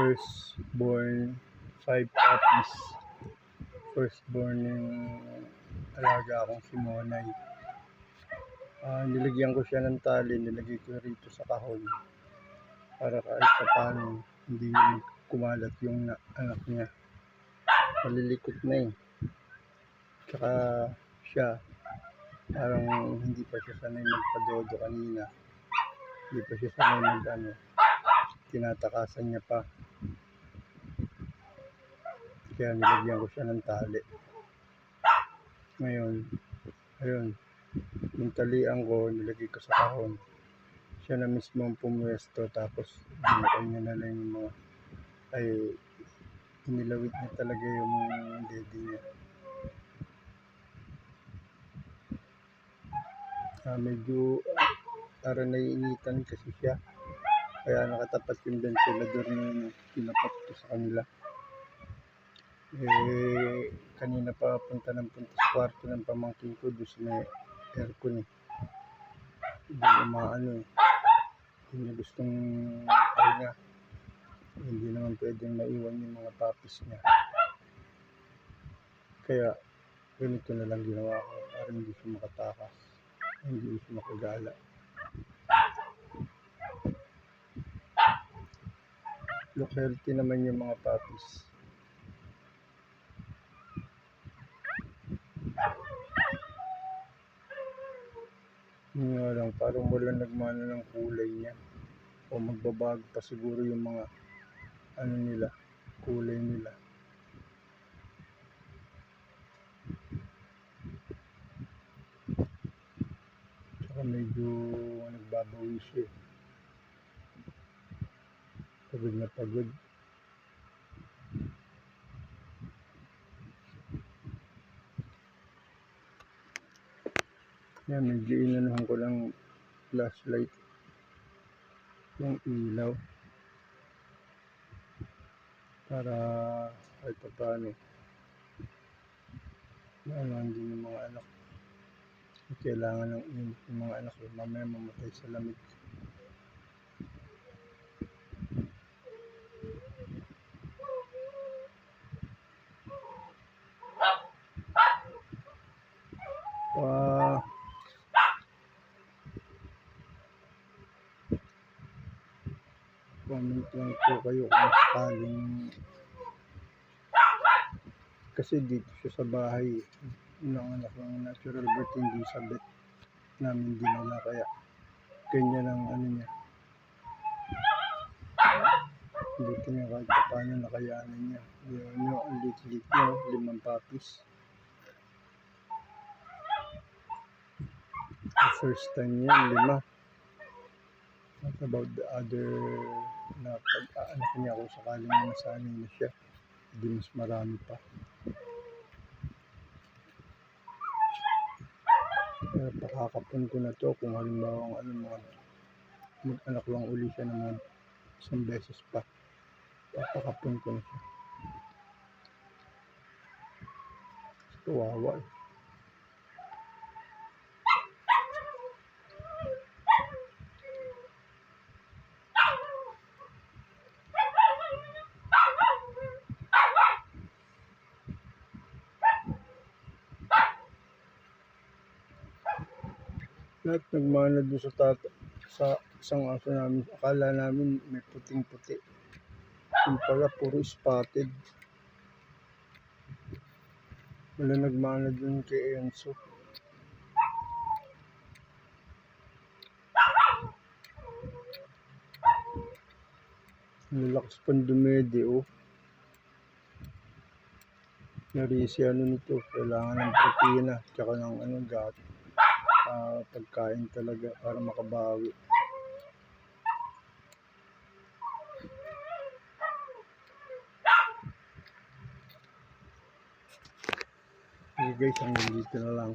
firstborn, five puppies. Firstborn yung alaga akong si Monay. Ah, nilagyan ko siya ng tali, nilagay ko rito sa kahon. Para kahit pa paano, hindi kumalat yung na, anak niya. Malilikot na eh. Tsaka siya, parang hindi pa siya sanay magpadodo kanina. Hindi pa siya sanay mag ano, tinatakasan niya pa. Kaya nilagyan ko siya ng tali. Ngayon, ayun, yung talian ko, nilagay ko sa kahon. Siya na mismo ang pumwesto, tapos binakan niya na lang yung mga, ay, inilawit niya talaga yung daddy niya. Ah, medyo ah, para naiinitan kasi siya. Kaya nakatapat yung ventilador na pinapat ko sa kanila. Eh, kanina pa punta ng punta sa kwarto ng pamangkin ko, doon sa may aircon eh. Doon umaano eh. Hindi niya gustong pahinga. Hindi naman pwedeng maiwan yung mga papis niya. Kaya, ganito na lang ginawa ko para hindi siya makatakas. Hindi siya makagala. Look healthy naman yung mga puppies. Yun nga lang, parang wala nagmana ng kulay niya. O magbabago pa siguro yung mga ano nila, kulay nila. Tsaka medyo nagbabawi siya. eh. Pagod na pagod. Yan, medyo inanuhan ko lang flashlight. Yung ilaw. Para kahit pa paano. Maalaman din yung mga anak. Kailangan ng yung mga anak. Mamaya mamatay sa lamig. Pa comment lang po kayo kung sakaling kasi dito siya sa bahay ng anak ng natural birth hindi sa vet namin dinala kaya ganyan ang ano niya. Buti niya kahit pa paano nakayanan niya. Yun nyo ang lit-lit niya limang papis. The first time niya lima. Not about the other na pag-aanak niya kung sakaling masanay na siya hindi mas marami pa pakakapon ko na to kung halimbawa ang ano mga mag-anak lang uli siya ng mga isang beses pa. Papakapon ko na siya. Kawawa eh. Lahat nagmana doon sa tata, sa isang aso namin. Akala namin may puting-puti. Yung pala puro spotted. Wala nagmana doon kay Enzo. Lalakas pang dumede oh. Narisi ano nito, kailangan ng protina, tsaka ng ano, gat, ah, pagkain talaga para makabawi. Okay guys, hanggang dito na lang.